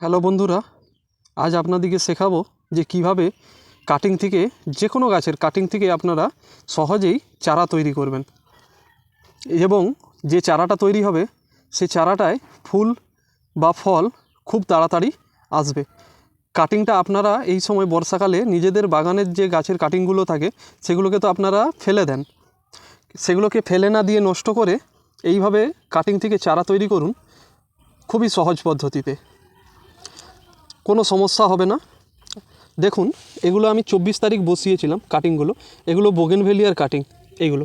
Hello বন্ধুরা, আজ আপনাদেরকে শেখাবো যে কীভাবে কাটিং থেকে যে কোনো গাছের কাটিং থেকে আপনারা সহজেই চারা তৈরি করবেন। এবং যে চারাটা তৈরি হবে, সে চারাটায় ফুল বা ফল খুব তাড়াতাড়ি আসবে। কাটিংটা আপনারা এই সময় বর্ষাকালে নিজেদের বাগানের যে গাছের কাটিংগুলো থাকে, সেগুলোকে তো আপনারা ফেলে দেন। সেগুলোকে ফেলে না দিয়ে নষ্ট করে এইভাবে কাটিং থেকে চারা তৈরি করুন খুবই সহজ পদ্ধতিতে। কোনো সমস্যা হবে না। দেখুন, এগুলো আমি চব্বিশ তারিখ বসিয়েছিলাম কাটিংগুলো এগুলো বোগেনভেলিয়ার কাটিং এইগুলো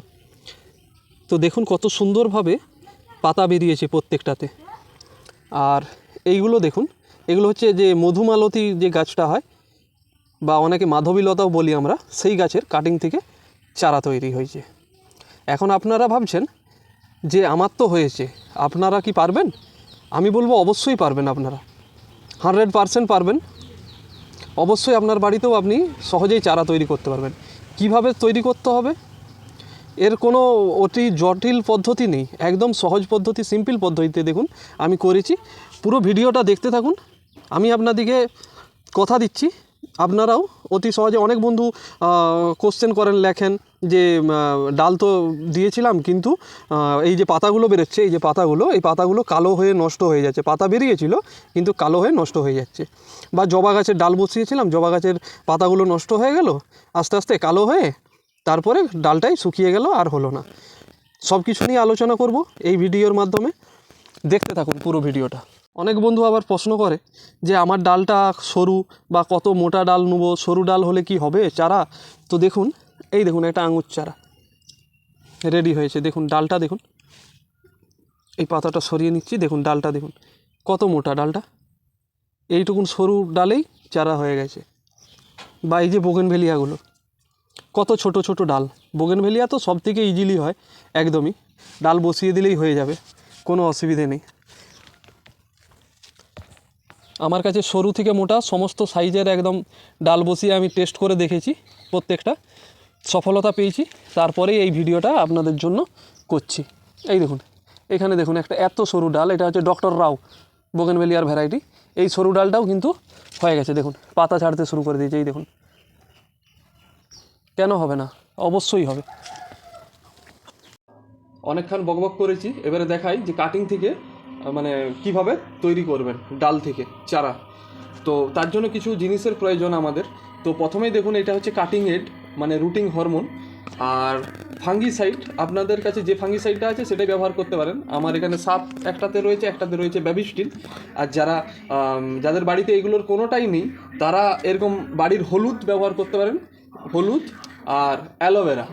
তো দেখুন কত সুন্দরভাবে পাতা বেরিয়েছে প্রত্যেকটাতে। আর এইগুলো দেখুন, এগুলো হচ্ছে যে মধুমালতী যে গাছটা হয়, বা অনেকে মাধবীলতাও বলি আমরা, সেই গাছের কাটিং থেকে চারা তৈরি হয়েছে। এখন আপনারা ভাবছেন যে আমার তো হয়েছে, আপনারা কি পারবেন? আমি বলব অবশ্যই পারবেন আপনারা। হান্ড্রেড পারসেন্ট পারবেন। অবশ্যই আপনার বাড়িতেও আপনি সহজেই চারা তৈরি করতে পারবেন। কীভাবে তৈরি করতে হবে? এর কোনো অতি জটিল পদ্ধতি নেই। একদম সহজ পদ্ধতি সিম্পল পদ্ধতিতে দেখুন, আমি করেছি। পুরো ভিডিওটা দেখতে থাকুন। আমি আপনাদিকে কথা দিচ্ছি। আপনারাও অতি সহজে অনেক বন্ধু কোশ্চেন করেন, লেখেন। যে ডাল তো দিয়েছিলাম কিন্তু এই যে পাতাগুলো বেরোচ্ছে, এই যে পাতাগুলো, এই পাতাগুলো কালো হয়ে নষ্ট হয়ে যাচ্ছে। পাতা বেরিয়েছিল, কিন্তু কালো হয়ে নষ্ট হয়ে যাচ্ছে। বা জবা গাছের ডাল বসিয়েছিলাম, জবা গাছের পাতাগুলো নষ্ট হয়ে গেল, আস্তে আস্তে কালো হয়ে তারপরে ডালটাই শুকিয়ে গেল, আর হলো না। সব কিছু নিয়ে আলোচনা করব এই ভিডিওর মাধ্যমে। দেখতে থাকুন পুরো ভিডিওটা। অনেক বন্ধু আবার প্রশ্ন করে যে, আমার ডালটা সরু বা কত মোটা ডাল নেব? সরু ডাল হলে কি হবে চারা? তো দেখুন এই দেখুন একটা আঙুর চারা। রেডি হয়েছে। দেখুন, ডালটা দেখুন। এই পাতাটা সরিয়ে নিচ্ছি। দেখুন, ডালটা দেখুন। কত মোটা ডালটা? এইটুকুন সরু ডালেই চারা হয়ে গেছে। বা এই যে বোগেনভেলিয়াগুলো, কত ছোট ছোট ডাল। বোগেনভেলিয়া তো সব থেকে ইজিলি হয়, একদমই। ডাল বসিয়ে দিলেই হয়ে যাবে, কোনো অসুবিধে নেই। আমার কাছে সরু থেকে মোটা, সমস্ত সাইজের একদম ডাল বসিয়ে আমি টেস্ট করে দেখেছি, প্রত্যেকটা। সফলতা পেয়েছি, তারপরেই এই ভিডিওটা আপনাদের জন্য করছি। এই দেখুন, এখানে দেখুন একটা এত সরু ডাল, এটা হচ্ছে ডক্টর রাও, বোগেনভেলিয়ার ভ্যারাইটি। এই সরু ডালটাও কিন্তু হয়ে গেছে, দেখুন, পাতা ছাড়তে শুরু করে দিয়েছে, এই দেখুন। কেন হবে না? অবশ্যই হবে। অনেকক্ষণ বকবক করেছি, এবারে দেখাই যে কাটিং থেকে মানে কীভাবে তৈরি করবেন ডাল থেকে চারা। তো তার জন্য কিছু জিনিসের প্রয়োজন আমাদের। তো প্রথমেই দেখুন, এটা হচ্ছে কাটিং এড মানে রুটিং হরমোন আর ফাঙ্গিসাইড, আপনাদের কাছে যে ফাঙ্গিসাইডটা আছে সেটাই ব্যবহার করতে পারেন। আমার এখানে সাপ একটাতে রয়েছে একটাতে রয়েছে ব্যবিস্টিল। আর যারা যাদের বাড়িতে এগুলোর কোনোটাই নেই, তারা এরকম বাড়ির হলুদ ব্যবহার করতে পারেন। হলুদ আর অ্যালোভেরা।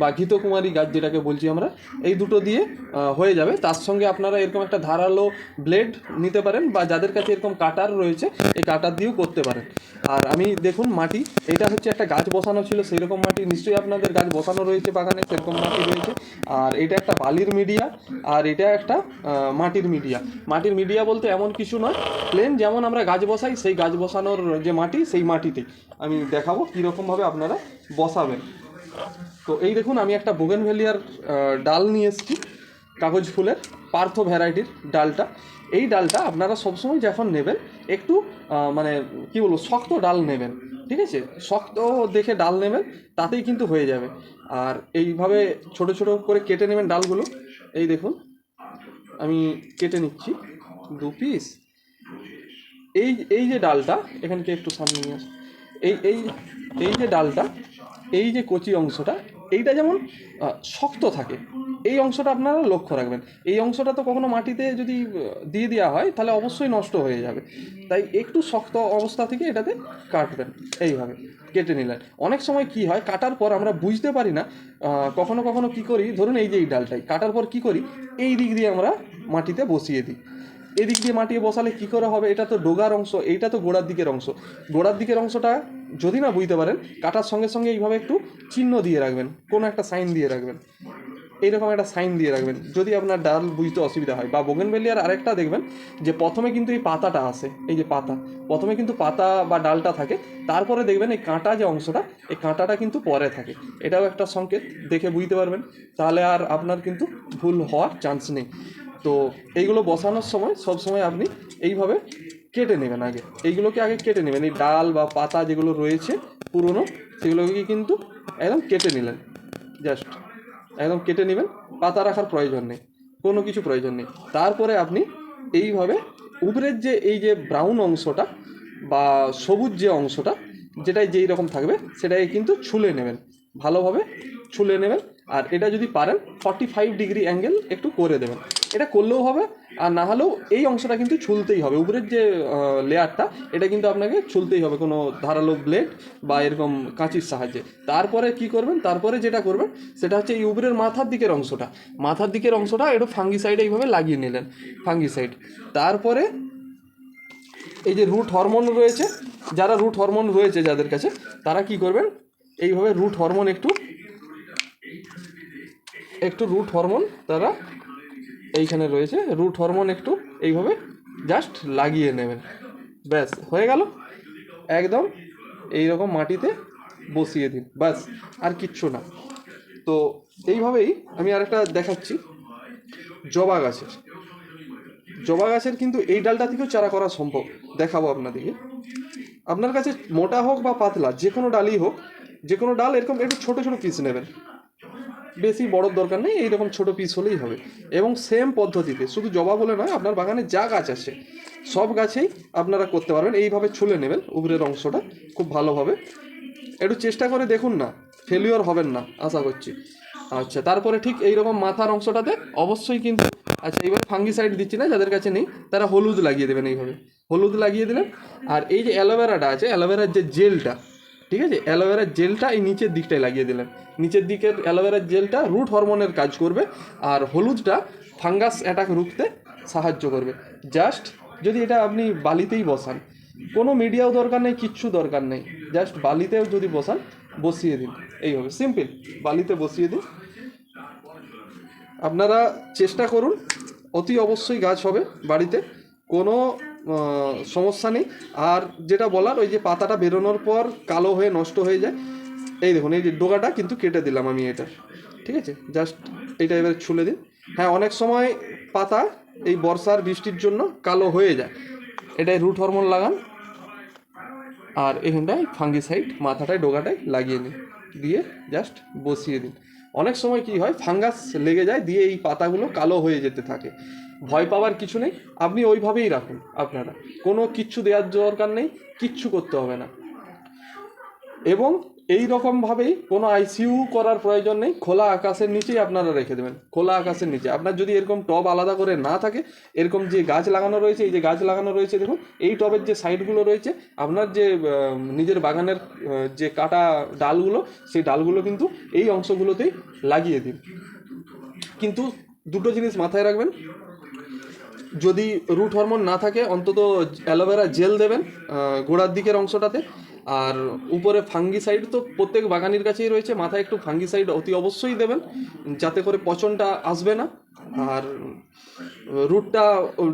বা ঘিতকুমারী গাছ যেটাকে বলছি আমরা, এই দুটো দিয়ে হয়ে যাবে। তার সঙ্গে আপনারা এরকম একটা ধারালো ব্লেড নিতে পারেন বা যাদের কাছে এরকম কাটার রয়েছে, এই কাটার দিয়েও করতে পারেন। আর আমি দেখুন মাটি, এটা হচ্ছে একটা গাছ বসানো ছিল সেই রকম মাটি নিশ্চয়ই আপনাদের গাছ বসানো রয়েছে বাগানে, সেরকম মাটি রয়েছে। আর এটা একটা বালির মিডিয়া, আর এটা একটা মাটির মিডিয়া। মাটির মিডিয়া বলতে এমন কিছু নয় প্লেন যেমন আমরা গাছ বসাই, সেই গাছ বসানোর যে মাটি, সেই মাটিতে আমি দেখাবো কীরকমভাবে আপনারা বসাবেন। তো এই দেখুন আমি একটা বোগেনভেলিয়ার আহ, ডাল নিয়ে এসেছি কাগজ ফুলের পার্থ ভ্যারাইটির ডালটা। এই ডালটা আপনারা সবসময় যখন নেবেন একটু মানে কি বলব শক্ত ডাল নেবেন ঠিক আছে? শক্ত দেখে ডাল নেবেন তাতেই কিন্তু হয়ে যাবে। আর এইভাবে ছোট ছোট করে কেটে নেবেন ডালগুলো। এই দেখুন আমি কেটে নিচ্ছি দু পিস এই এই যে ডালটা এখানকে একটু সামনে নিয়ে এই এই এই যে ডালটা এই যে কচি অংশটা, এইটা যেমন শক্ত থাকে, এই অংশটা আপনারা লক্ষ্য রাখবেন। এই অংশটা তো কখনো মাটিতে যদি দিয়ে দেওয়া হয়, তাহলে অবশ্যই নষ্ট হয়ে যাবে। তাই একটু শক্ত অবস্থা থেকে এটাতে কাটবেন, এইভাবে, কেটে নিলেন। অনেক সময় কি হয়, কাটার পর আমরা বুঝতে পারি না কখনো কখনো কি করি, ধরুন এই যে এই ডালটাই, কাটার পর কি করি, এই দিক দিয়ে আমরা মাটিতে বসিয়ে দিই। এদিক দিয়ে মাটিয়ে বসালে কি করে হবে? এটা তো ডোগার অংশ, এইটা তো গোড়ার দিকের অংশ। গোড়ার দিকের অংশটা যদি না বুঝতে পারেন, কাটার সঙ্গে সঙ্গে এইভাবে একটু চিহ্ন দিয়ে রাখবেন, কোনো একটা সাইন দিয়ে রাখবেন। এইরকম একটা সাইন দিয়ে রাখবেন, যদি আপনার ডাল বুঝতে অসুবিধা হয়। বা বোগেনভেলিয়ার আরেকটা দেখবেন, যে প্রথমে কিন্তু এই পাতাটা আসে এই যে পাতা, প্রথমে কিন্তু পাতা বা ডালটা থাকে, তারপরে দেখবেন এই কাঁটা যে অংশটা, এই কাঁটাটা কিন্তু পরে থাকে। এটাও একটা সংকেত, দেখে বুঝতে পারবেন। তাহলে আর আপনার কিন্তু ভুল হওয়ার চান্স নেই। তো এইগুলো বসানোর সময় সব সময় আপনি এইভাবে কেটে নেবেন আগে। এইগুলোকে আগে কেটে নেবেন। এই ডাল বা পাতা যেগুলো রয়েছে পুরনো, সেগুলোকে কিন্তু একদম কেটে নিলেন। জাস্ট একদম কেটে নেবেন। পাতা রাখার প্রয়োজন নেই। কোনো কিছু প্রয়োজন নেই। তারপরে আপনি এইভাবে উপরের যে এই যে ব্রাউন অংশটা বা সবুজ যে অংশটা, যেটাই যেই রকম থাকবে, সেটাকে কিন্তু ছুলে নেবেন। ভালোভাবে ছুলে নেবেন। আর এটা যদি পারেন ফর্টি ফাইভ ডিগ্রি অ্যাঙ্গেল একটু করে দেবেন। এটা করলেও হবে, আর না হলেও এই অংশটা কিন্তু ছুলতেই হবে। উপরের যে লেয়ারটা এটা কিন্তু আপনাকে ছুলতেই হবে কোনো ধারালো ব্লেড বা এরকম কাঁচির সাহায্যে। তারপরে কি করবেন? তারপরে যেটা করবেন, সেটা হচ্ছে এই উপরের মাথার দিকের অংশটা। মাথার দিকের অংশটা একটু ফাঙ্গিসাইড এইভাবে লাগিয়ে নিলেন ফাঙ্গিসাইড তারপরে এই যে রুট হরমোন রয়েছে, যারা রুট হরমোন রয়েছে যাদের কাছে, তারা কি করবেন? এইভাবে রুট হরমোন একটু একটু রুট হরমোন তারা এইখানে রয়েছে। রুট হরমোন একটু এইভাবে জাস্ট লাগিয়ে নেবেন। ব্যাস, হয়ে গেল। একদম এই রকম মাটিতে বসিয়ে দিন। ব্যাস, আর কিচ্ছু না। তো এইভাবেই আমি আরেকটা দেখাচ্ছি। জবা গাছের। জবা গাছের কিন্তু এই ডালটা থেকেও চারা করা সম্ভব। দেখাবো আপনাদেরকে। আপনার কাছে মোটা হোক বা পাতলা, যে কোনো ডালই হোক, যে কোনো ডাল এরকম একটু ছোটো ছোটো পিস নেবেন। বেশি বড় দরকার নেই, এইরকম ছোট পিস হলেই হবে। এবং সেম পদ্ধতিতে, শুধু জবা বলে নয়, আপনার বাগানে যা গাছ আছে, সব গাছেই আপনারা করতে পারবেন। এইভাবে ছুলে নেবেন উপরের অংশটা খুব ভালোভাবে একটু চেষ্টা করে দেখুন না ফেলিওর হবেন না, আশা করছি। আচ্ছা তারপরে ঠিক এইরকম মাথার অংশটাতে অবশ্যই কিন্তু আচ্ছা এইবার ফাঙ্গিসাইড দিচ্ছি না, যাদের কাছে নেই, তারা হলুদ লাগিয়ে দেবেন এইভাবে। হলুদ লাগিয়ে দিলেন, আর এই যে অ্যালোভেরাটা আছে অ্যালোভেরার যে জেলটা ঠিক আছে? অ্যালোভেরার জেলটা এই নিচের দিকটায় লাগিয়ে দিলেন। নিচের দিকের অ্যালোভেরার জেলটা রুট হরমোনের কাজ করবে আর হলুদটা ফাঙ্গাস অ্যাটাক রুখতে সাহায্য করবে। জাস্ট যদি এটা আপনি বালিতেই বসান, কোনো মিডিয়াও দরকার নেই, কিচ্ছু দরকার নেই। জাস্ট বালিতেও যদি বসান, বসিয়ে দিন। এইভাবে সিম্পল বালিতে বসিয়ে দিন। আপনারা চেষ্টা করুন। অতি অবশ্যই গাছ হবে বাড়িতে। কোনো সমস্যা নেই। আর যেটা বলার, ওই যে পাতাটা বেরোনোর পর কালো হয়ে, নষ্ট হয়ে যায়। এই দেখুন, এই যে ডোকাটা কিন্তু কেটে দিলাম আমি এটা। ঠিক আছে? জাস্ট এটা এবার ছুলে দিন। হ্যাঁ অনেক সময় পাতা এই বর্ষার বৃষ্টির জন্য কালো হয়ে যায়। এটাই রুট হরমোন লাগান। আর এখানটায় ফাঙ্গিসাইড মাথাটায় ডোকাটায় লাগিয়ে নিন। দিয়ে জাস্ট বসিয়ে দিন। অনেক সময় কি হয় ফাঙ্গাস লেগে যায়, দিয়ে এই পাতাগুলো কালো হয়ে যেতে থাকে। ভয় পাওয়ার কিছু নেই। আপনি ওইভাবেই রাখুন আপনারা। কোনো কিচ্ছু দেওয়ার দরকার নেই, কিচ্ছু করতে হবে না। এবং এই রকমভাবেই কোনো আইসিইউ করার প্রয়োজন নেই। খোলা আকাশের নিচেই আপনারা রেখে দেবেন। খোলা আকাশের নিচে। আপনার যদি এরকম টব আলাদা করে না থাকে, এরকম যে গাছ লাগানো রয়েছে, এই যে গাছ লাগানো রয়েছে, দেখুন, এই টবের যে সাইডগুলো রয়েছে, আপনার যে নিজের বাগানের যে কাটা ডালগুলো, সেই ডালগুলো কিন্তু এই অংশগুলোতেই লাগিয়ে দিন। কিন্তু দুটো জিনিস মাথায় রাখবেন যদি রুট হরমোন না থাকে, অন্তত অ্যালোভেরা জেল দেবেন গোড়ার দিকের অংশটাতে। আর উপরে ফাঙ্গিসাইড তো প্রত্যেক বাগানির কাছেই রয়েছে, মাথায় একটু ফাঙ্গিসাইড অতি অবশ্যই দেবেন, যাতে করে পচনটা আসবে না। আর রুটটা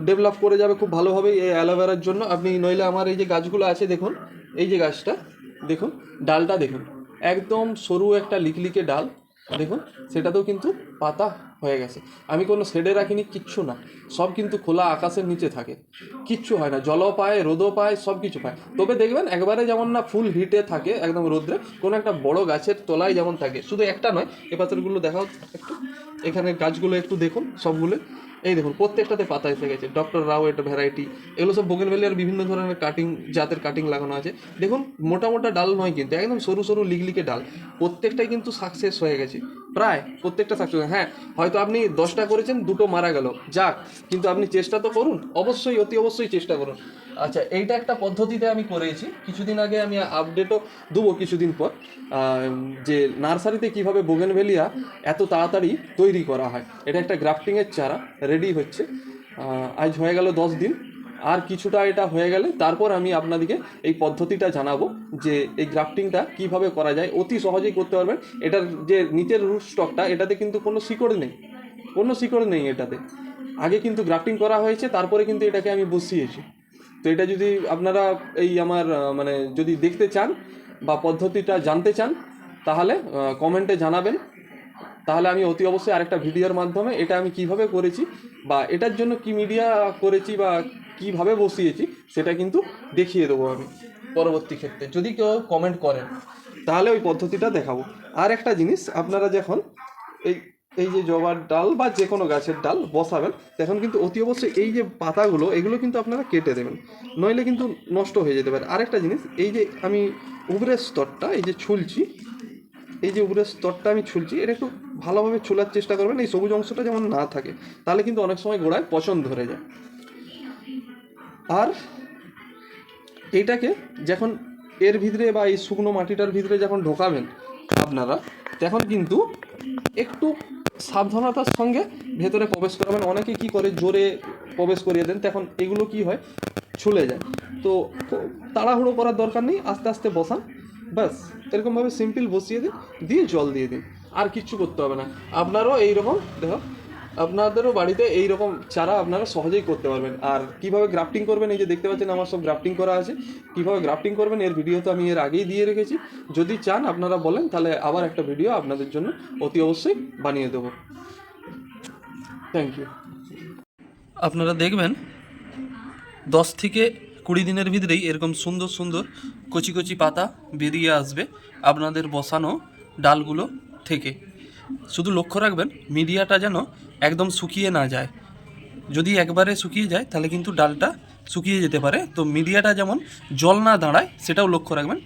ডেভেলপ করে যাবে খুব ভালোভাবে এই অ্যালোভেরার জন্য। আপনি নইলে আমার এই যে গাছগুলো আছে, দেখুন, এই যে গাছটা, দেখুন, ডালটা দেখুন। একদম সরু একটা লিকলিকে ডাল, দেখুন, সেটাতেও কিন্তু পাতা হয়ে গেছে। আমি কোনো শেডে রাখিনি, কিচ্ছু না। সব কিন্তু খোলা আকাশের নিচে থাকে। কিচ্ছু হয় না। জলও পায়, রোদও পায়, সব কিছু পায়। তবে দেখবেন, একবারে যেমন না ফুল হিটে থাকে একদম রোদ্রে, কোনো একটা বড় গাছের তলায় যেমন থাকে। শুধু একটা নয়, এ পাথরগুলো দেখাও একটু। এখানে গাছগুলো একটু দেখুন সবগুলো। এই দেখুন, প্রত্যেকটাতে পাতা এসে গেছে। ডক্টর রাও এটা ভ্যারাইটি এগুলো সব বোগেনভেলিয়ার বিভিন্ন ধরনের কাটিং জাতের কাটিং লাগানো আছে। দেখুন, মোটা মোটা ডাল নয় কিন্তু, একদম সরু সরু লিগলিকে ডাল। প্রত্যেকটাই কিন্তু সাকসেস হয়ে গেছে। প্রায় প্রত্যেকটা সাকসেস হ্যাঁ হয়তো আপনি দশটা করেছেন, দুটো মারা গেল। যাক, কিন্তু আপনি চেষ্টা তো করুন। অবশ্যই, অতি অবশ্যই চেষ্টা করুন। আচ্ছা এইটা একটা পদ্ধতিতে আমি করেছি। কিছুদিন আগে আমি আপডেটও দেবো কিছুদিন পর। যে নার্সারিতে কীভাবে বোগেনভেলিয়া এত তাড়াতাড়ি তৈরি করা হয়। এটা একটা গ্রাফটিংয়ের চারা রেডি হচ্ছে। আজ হয়ে গেল দশ দিন। আর কিছুটা এটা হয়ে গেলে তারপর আমি আপনাদেরকে এই পদ্ধতিটা জানাব যে এই গ্রাফটিংটা কীভাবে করা যায়, অতি সহজেই করতে পারবেন। এটার যে নিচের রুট স্টকটা এটাতে কিন্তু কোনো শিকড় নেই। কোনো শিকড় নেই এটাতে। আগে কিন্তু গ্রাফটিং করা হয়েছে, তারপরে কিন্তু এটাকে আমি বসিয়েছি। তো এটা যদি আপনারা এই আমার মানে যদি দেখতে চান বা পদ্ধতিটা জানতে চান, তাহলে কমেন্টে জানাবেন। তাহলে আমি অতি অবশ্যই আরেকটা ভিডিওর মাধ্যমে এটা আমি কীভাবে করেছি বা এটার জন্য কি মিডিয়া করেছি বা কীভাবে বসিয়েছি সেটা কিন্তু দেখিয়ে দেবো আমি পরবর্তী ক্ষেত্রে। যদি কেউ কমেন্ট করেন, তাহলে ওই পদ্ধতিটা দেখাবো। আর একটা জিনিস, আপনারা যখন এই এই যে জবার ডাল বা যে কোনো গাছের ডাল বসাবেন, তখন কিন্তু অতি অবশ্যই এই যে পাতাগুলো, এগুলো কিন্তু আপনারা কেটে দেবেন। নইলে কিন্তু নষ্ট হয়ে যেতে পারে। আরেকটা জিনিস, এই যে আমি উপরের স্তরটা, এই যে ছুলছি, এই যে উপরের স্তরটা আমি ছুলছি, এটা একটু ভালোভাবে ছোলার চেষ্টা করবেন, এই সবুজ অংশটা যেমন না থাকে, তাহলে কিন্তু অনেক সময় গোড়ায় পছন্দ ধরে যায়। আর এইটাকে যখন এর ভিতরে বা এই শুকনো মাটিটার ভিতরে যখন ঢোকাবেন আপনারা, তখন কিন্তু একটু সাবধানতার সঙ্গে ভেতরে প্রবেশ করাবেন। অনেকে কি করে, জোরে প্রবেশ করিয়ে দেন, তখন এগুলো কি হয়, ছুলে যায়। তো তাড়াহুড়ো করার দরকার নেই, আস্তে আস্তে বসান, ব্যাস, এরকমভাবে সিম্পল বসিয়ে দিন, দিয়ে জল দিয়ে দিন, আর কিচ্ছু করতে হবে না। আপনারও এইরকম, দেখো আপনাদেরও বাড়িতে এই রকম চারা আপনারা সহজেই করতে পারবেন। আর কীভাবে গ্রাফটিং করবেন, এই যে দেখতে পাচ্ছেন আমার সব গ্রাফটিং করা আছে। কীভাবে গ্রাফটিং করবেন, এর ভিডিও তো আমি এর আগেই দিয়ে রেখেছি। যদি চান আপনারা বলেন, তাহলে আবার একটা ভিডিও আপনাদের জন্য অতি অবশ্যই বানিয়ে দেবো। থ্যাংক ইউ আপনারা দেখবেন, দশ থেকে কুড়ি দিনের ভিতরেই এরকম সুন্দর সুন্দর কচি কচি পাতা বেরিয়ে আসবে আপনাদের বসানো ডালগুলো থেকে। শুধু লক্ষ্য রাখবেন, মিডিয়াটা যেন একদম শুকিয়ে না যায়। যদি একবারে শুকিয়ে যায়, তাহলে কিন্তু ডালটা শুকিয়ে যেতে পারে। তো মিডিয়াটা যেমন জল না দাঁড়ায়, সেটাও লক্ষ্য রাখবেন।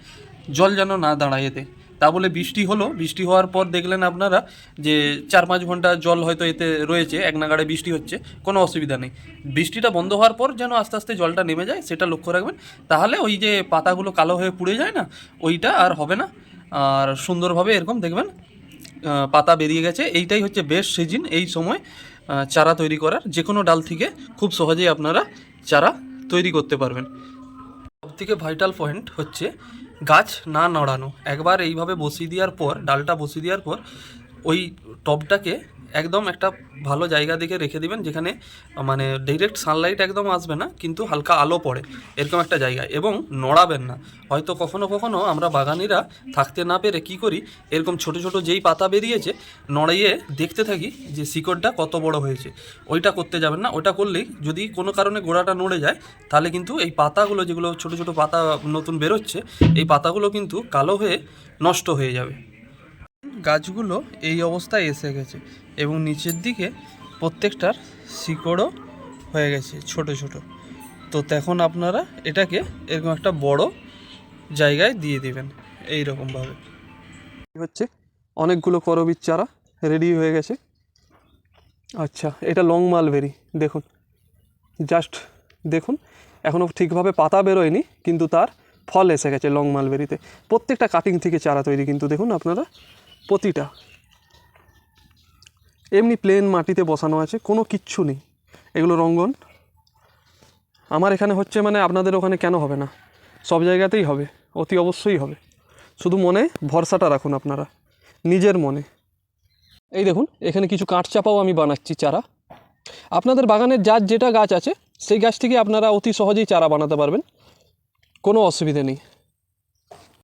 জল যেন না দাঁড়ায় এতে। তা বলে বৃষ্টি হলো, বৃষ্টি হওয়ার পর দেখলেন আপনারা যে চার পাঁচ ঘণ্টা জল হয়তো এতে রয়েছে, এক নাগাড়ে বৃষ্টি হচ্ছে, কোনো অসুবিধা নেই। বৃষ্টিটা বন্ধ হওয়ার পর যেন আস্তে আস্তে জলটা নেমে যায়, সেটা লক্ষ্য রাখবেন। তাহলে ওই যে পাতাগুলো কালো হয়ে পুড়ে যায় না, ওইটা আর হবে না। আর সুন্দরভাবে এরকম দেখবেন পাতা বেরিয়ে গেছে। এইটাই হচ্ছে বেস্ট সিজন এই সময় চারা তৈরি করার। যে কোনো ডাল থেকে খুব সহজেই আপনারা চারা তৈরি করতে পারবেন। সবথেকে ভাইটাল পয়েন্ট হচ্ছে গাছ না নড়ানো। একবার এইভাবে বসিয়ে দেওয়ার পর, ডালটা বসিয়ে দেওয়ার পর, ওই টবটাকে একদম একটা ভালো জায়গা দেখে রেখে দিবেন, যেখানে মানে ডাইরেক্ট সানলাইট একদম আসবে না, কিন্তু হালকা আলো পড়ে, এরকম একটা জায়গায় এবং নড়াবেন না। হয়তো কখনো কখনো আমরা বাগানিরা থাকতে না পেরে কি করি, এরকম ছোট ছোট যেই পাতা বেরিয়েছে, নড়িয়ে দেখতে থাকি যে শিকড়টা কত বড় হয়েছে। ওইটা করতে যাবেন না, ওইটা করলেই যদি কোনো কারণে গোড়াটা নড়ে যায়, তাহলে কিন্তু এই পাতাগুলো, যেগুলো ছোট ছোট পাতা নতুন বেরোচ্ছে, এই পাতাগুলো কিন্তু কালো হয়ে নষ্ট হয়ে যাবে। গাছগুলো এই অবস্থায় এসে গেছে। এবং নিচের দিকে প্রত্যেকটার শিকড়ও হয়ে গেছে, ছোট ছোট। তো তখন আপনারা এটাকে এরকম একটা বড় জায়গায় দিয়ে দেবেন এই রকমভাবে হচ্ছে অনেকগুলো করবির চারা রেডি হয়ে গেছে। আচ্ছা এটা লং মালবেরি দেখুন। জাস্ট দেখুন, এখনও ঠিকভাবে পাতা বেরোয়নি, কিন্তু তার ফল এসে গেছে লং মালবেরিতে প্রত্যেকটা কাটিং থেকে চারা তৈরি, কিন্তু দেখুন আপনারা, প্রতিটা এমনি প্লেন মাটিতে বসানো আছে, কোনো কিচ্ছু নেই। এগুলো রঙ্গন। আমার এখানে হচ্ছে মানে আপনাদের ওখানে কেন হবে না? সব জায়গাতেই হবে, অতি অবশ্যই হবে। শুধু মনে, ভরসাটা রাখুন আপনারা, নিজের মনে। এই দেখুন, এখানে কিছু কাঠ চাপাও আমি বানাচ্ছি চারা। আপনাদের বাগানের যার যেটা গাছ আছে, সেই গাছ থেকে আপনারা অতি সহজেই চারা বানাতে পারবেন। কোনো অসুবিধে নেই।